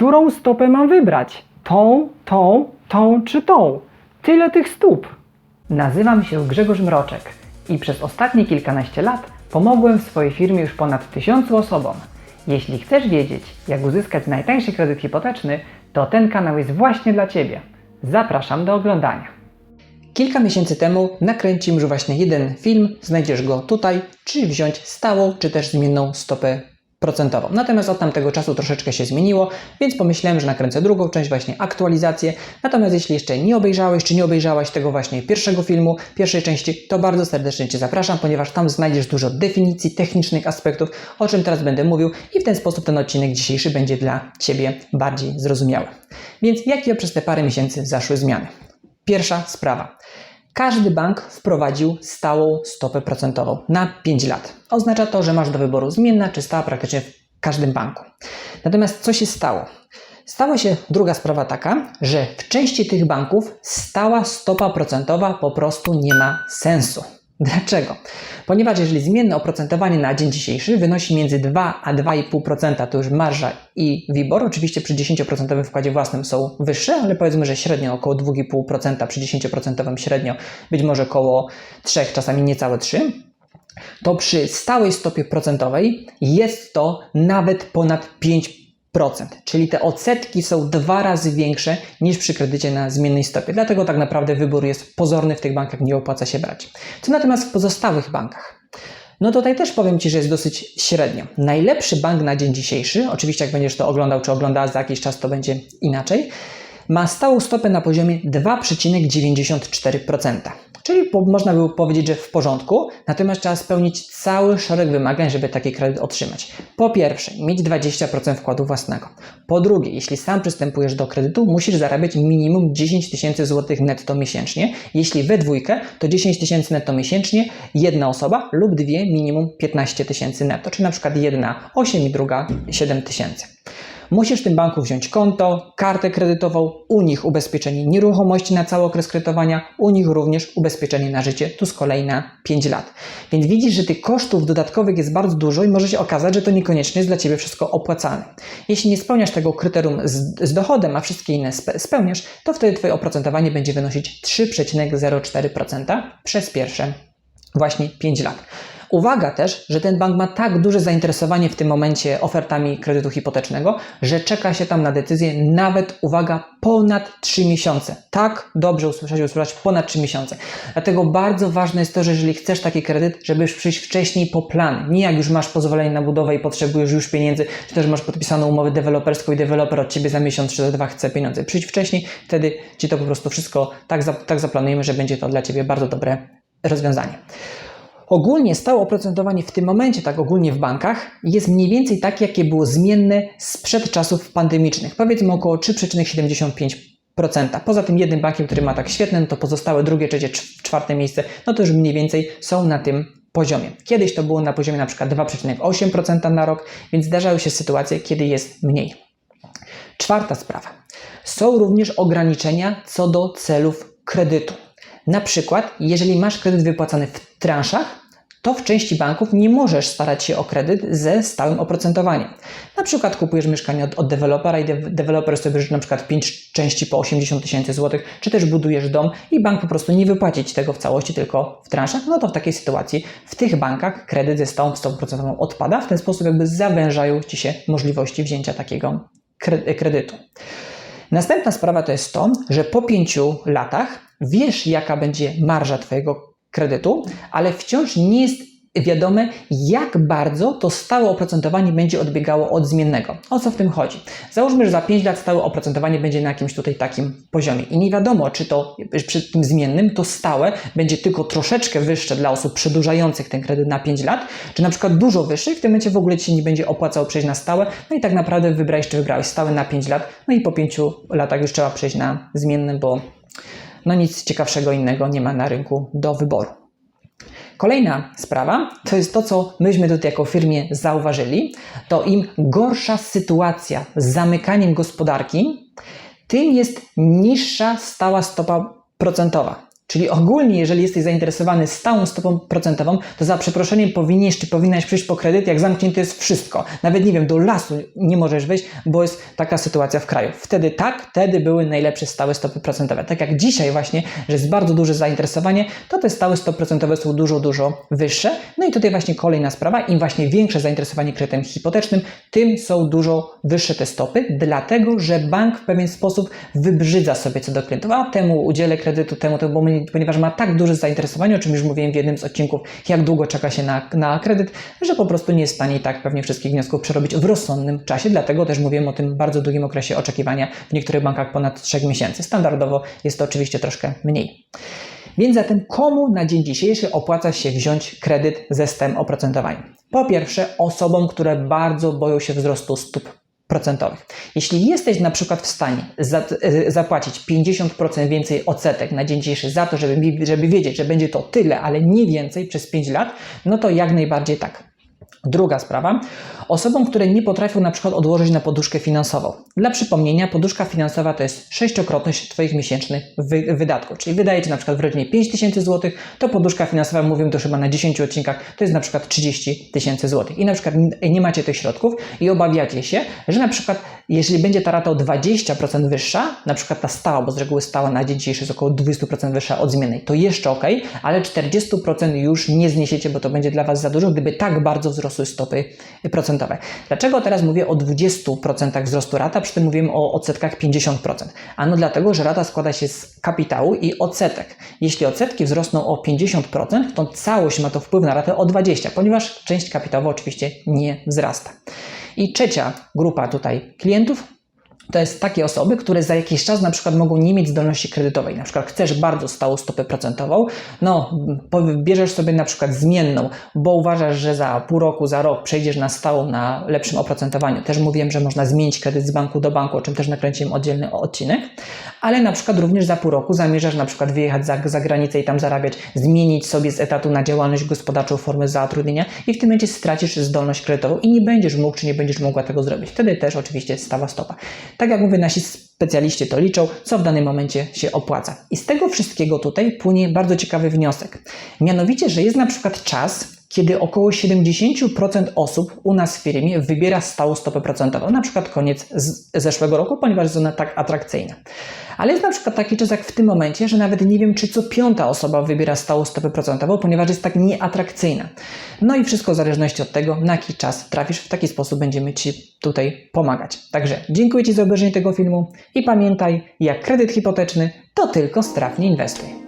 Którą stopę mam wybrać? Tą, tą, tą czy tą? Tyle tych stóp. Nazywam się Grzegorz Mroczek i przez ostatnie kilkanaście lat pomogłem w swojej firmie już ponad tysiącu osobom. Jeśli chcesz wiedzieć, jak uzyskać najtańszy kredyt hipoteczny, to ten kanał jest właśnie dla Ciebie. Zapraszam do oglądania. Kilka miesięcy temu nakręciłem już właśnie jeden film, znajdziesz go tutaj, czy wziąć stałą, czy też zmienną stopę procentową. Natomiast od tamtego czasu troszeczkę się zmieniło, więc pomyślałem, że nakręcę drugą część, właśnie aktualizację. Natomiast jeśli jeszcze nie obejrzałeś, czy nie obejrzałaś tego właśnie pierwszego filmu, pierwszej części, to bardzo serdecznie Cię zapraszam, ponieważ tam znajdziesz dużo definicji, technicznych aspektów, o czym teraz będę mówił i w ten sposób ten odcinek dzisiejszy będzie dla Ciebie bardziej zrozumiały. Więc jakie przez te parę miesięcy zaszły zmiany? Pierwsza sprawa. Każdy bank wprowadził stałą stopę procentową na 5 lat. Oznacza to, że masz do wyboru zmienna czy stała praktycznie w każdym banku. Natomiast co się stało? Stała się druga sprawa taka, że w części tych banków stała stopa procentowa po prostu nie ma sensu. Dlaczego? Ponieważ jeżeli zmienne oprocentowanie na dzień dzisiejszy wynosi między 2 a 2,5%, to już marża i WIBOR, oczywiście przy 10% wkładzie własnym są wyższe, ale powiedzmy, że średnio około 2,5%, przy 10% średnio być może około 3, czasami niecałe 3, to przy stałej stopie procentowej jest to nawet ponad 5%. Czyli te odsetki są dwa razy większe niż przy kredycie na zmiennej stopie. Dlatego tak naprawdę wybór jest pozorny w tych bankach, nie opłaca się brać. Co natomiast w pozostałych bankach? No tutaj też powiem Ci, że jest dosyć średnio. Najlepszy bank na dzień dzisiejszy, oczywiście jak będziesz to oglądał czy oglądała za jakiś czas, to będzie inaczej, ma stałą stopę na poziomie 2,94%. Czyli można by powiedzieć, że w porządku, natomiast trzeba spełnić cały szereg wymagań, żeby taki kredyt otrzymać. Po pierwsze, mieć 20% wkładu własnego. Po drugie, jeśli sam przystępujesz do kredytu, musisz zarabiać minimum 10 tysięcy złotych netto miesięcznie. Jeśli we dwójkę, to 10 tysięcy netto miesięcznie jedna osoba lub dwie minimum 15 tysięcy netto, czyli na przykład jedna 8 i druga 7 tysięcy. Musisz w tym banku wziąć konto, kartę kredytową, u nich ubezpieczenie nieruchomości na cały okres kredytowania, u nich również ubezpieczenie na życie, tu z kolei na 5 lat. Więc widzisz, że tych kosztów dodatkowych jest bardzo dużo i może się okazać, że to niekoniecznie jest dla Ciebie wszystko opłacalne. Jeśli nie spełniasz tego kryterium z, z dochodem, a wszystkie inne spe, spełniasz, to wtedy Twoje oprocentowanie będzie wynosić 3,04% przez pierwsze właśnie 5 lat. Uwaga też, że ten bank ma tak duże zainteresowanie w tym momencie ofertami kredytu hipotecznego, że czeka się tam na decyzję nawet, uwaga, ponad 3 miesiące. Tak, dobrze usłyszeć, usłyszeć, ponad 3 miesiące. Dlatego bardzo ważne jest to, że jeżeli chcesz taki kredyt, żebyś przyjść wcześniej po plan. Nie jak już masz pozwolenie na budowę i potrzebujesz już pieniędzy, czy też masz podpisaną umowę deweloperską i deweloper od Ciebie za miesiąc czy za dwa chce pieniądze. Przyjdź wcześniej, wtedy Ci to po prostu wszystko tak, za, tak zaplanujemy, że będzie to dla Ciebie bardzo dobre rozwiązanie. Ogólnie stałe oprocentowanie w tym momencie, tak ogólnie w bankach, jest mniej więcej takie, jakie było zmienne sprzed czasów pandemicznych. Powiedzmy około 3,75%. Poza tym jednym bankiem, który ma tak świetne, no to pozostałe drugie, trzecie, czwarte miejsce, no to już mniej więcej są na tym poziomie. Kiedyś to było na poziomie na przykład 2,8% na rok, więc zdarzały się sytuacje, kiedy jest mniej. Czwarta sprawa. Są również ograniczenia co do celów kredytu. Na przykład, jeżeli masz kredyt wypłacany w transzach, to w części banków nie możesz starać się o kredyt ze stałym oprocentowaniem. Na przykład kupujesz mieszkanie od, od dewelopera i de, deweloper sobie życzy na przykład 5 części po 80 tysięcy złotych, czy też budujesz dom i bank po prostu nie wypłaci Ci tego w całości, tylko w transzach, no to w takiej sytuacji w tych bankach kredyt ze stałą stopą procentową odpada, w ten sposób jakby zawężają Ci się możliwości wzięcia takiego kredytu. Następna sprawa to jest to, że po pięciu latach wiesz, jaka będzie marża Twojego kredytu, ale wciąż nie jest wiadome, jak bardzo to stałe oprocentowanie będzie odbiegało od zmiennego. O co w tym chodzi? Załóżmy, że za 5 lat stałe oprocentowanie będzie na jakimś tutaj takim poziomie i nie wiadomo, czy to przy tym zmiennym to stałe będzie tylko troszeczkę wyższe dla osób przedłużających ten kredyt na 5 lat, czy na przykład dużo wyższe i w tym momencie w ogóle Ci się nie będzie opłacało przejść na stałe, no i tak naprawdę wybrałeś, czy wybrałeś stałe na 5 lat, no i po 5 latach już trzeba przejść na zmienny, bo no nic ciekawszego innego nie ma na rynku do wyboru. Kolejna sprawa to jest to, co myśmy tutaj jako firmie zauważyli, to im gorsza sytuacja z zamykaniem gospodarki, tym jest niższa stała stopa procentowa. Czyli ogólnie, jeżeli jesteś zainteresowany stałą stopą procentową, to za przeproszeniem powinieneś czy powinnaś przyjść po kredyt, jak zamknięte jest wszystko. Nawet nie wiem, do lasu nie możesz wejść, bo jest taka sytuacja w kraju. Wtedy tak, wtedy były najlepsze stałe stopy procentowe. Tak jak dzisiaj właśnie, że jest bardzo duże zainteresowanie, to te stałe stopy procentowe są dużo, dużo wyższe. No i tutaj właśnie kolejna sprawa, im właśnie większe zainteresowanie kredytem hipotecznym, tym są dużo wyższe te stopy, dlatego że bank w pewien sposób wybrzydza sobie co do klientów, a temu udzielę kredytu, temu, temu bo my, ponieważ ma tak duże zainteresowanie, o czym już mówiłem w jednym z odcinków, jak długo czeka się na, na kredyt, że po prostu nie jest w stanie tak pewnie wszystkich wniosków przerobić w rozsądnym czasie, dlatego też mówiłem o tym bardzo długim okresie oczekiwania w niektórych bankach ponad 3 miesięcy. Standardowo jest to oczywiście troszkę mniej. Więc zatem komu na dzień dzisiejszy opłaca się wziąć kredyt ze stałym oprocentowaniem? Po pierwsze, osobom, które bardzo boją się wzrostu stóp procentowych. Jeśli jesteś na przykład w stanie za, y, zapłacić 50% więcej odsetek na dzień dzisiejszy za to, żeby, żeby wiedzieć, że będzie to tyle, ale nie więcej przez 5 lat, no to jak najbardziej tak. Druga sprawa. Osobom, które nie potrafią na przykład odłożyć na poduszkę finansową. Dla przypomnienia, poduszka finansowa to jest sześciokrotność Twoich miesięcznych wy wydatków. Czyli wydajecie na przykład w rodzinie 5 tysięcy złotych, to poduszka finansowa, mówię to chyba na 10 odcinkach, to jest na przykład 30 tysięcy złotych. I na przykład nie macie tych środków i obawiacie się, że na przykład jeżeli będzie ta rata o 20% wyższa, na przykład ta stała, bo z reguły stała na dzień dzisiejszy jest około 20% wyższa od zmiennej, to jeszcze ok, ale 40% już nie zniesiecie, bo to będzie dla Was za dużo, gdyby tak bardzo wzrosły stopy procentowe. Dlaczego teraz mówię o 20% wzrostu rata, przy tym mówimy o odsetkach 50%? Ano dlatego, że rata składa się z kapitału i odsetek. Jeśli odsetki wzrosną o 50%, to całość ma to wpływ na ratę o 20%, ponieważ część kapitałowa oczywiście nie wzrasta. I trzecia grupa tutaj klientów to jest takie osoby, które za jakiś czas na przykład mogą nie mieć zdolności kredytowej. Na przykład chcesz bardzo stałą stopę procentową, no bierzesz sobie na przykład zmienną, bo uważasz, że za pół roku, za rok przejdziesz na stałą, na lepszym oprocentowaniu. Też mówiłem, że można zmienić kredyt z banku do banku, o czym też nakręciłem oddzielny odcinek, ale na przykład również za pół roku zamierzasz na przykład wyjechać za, za granicę i tam zarabiać, zmienić sobie z etatu na działalność gospodarczą formę zatrudnienia i w tym momencie stracisz zdolność kredytową i nie będziesz mógł, czy nie będziesz mogła tego zrobić. Wtedy też oczywiście stała stopa. Tak jak mówię, nasi specjaliści to liczą, co w danym momencie się opłaca. I z tego wszystkiego tutaj płynie bardzo ciekawy wniosek. Mianowicie, że jest na przykład czas, kiedy około 70% osób u nas w firmie wybiera stałą stopę procentową, na przykład koniec zeszłego roku, ponieważ jest ona tak atrakcyjna. Ale jest na przykład taki czas jak w tym momencie, że nawet nie wiem, czy co piąta osoba wybiera stałą stopę procentową, ponieważ jest tak nieatrakcyjna. No i wszystko w zależności od tego, na jaki czas trafisz, w taki sposób będziemy Ci tutaj pomagać. Także dziękuję Ci za obejrzenie tego filmu i pamiętaj, jak kredyt hipoteczny, to tylko strafnie inwestuj.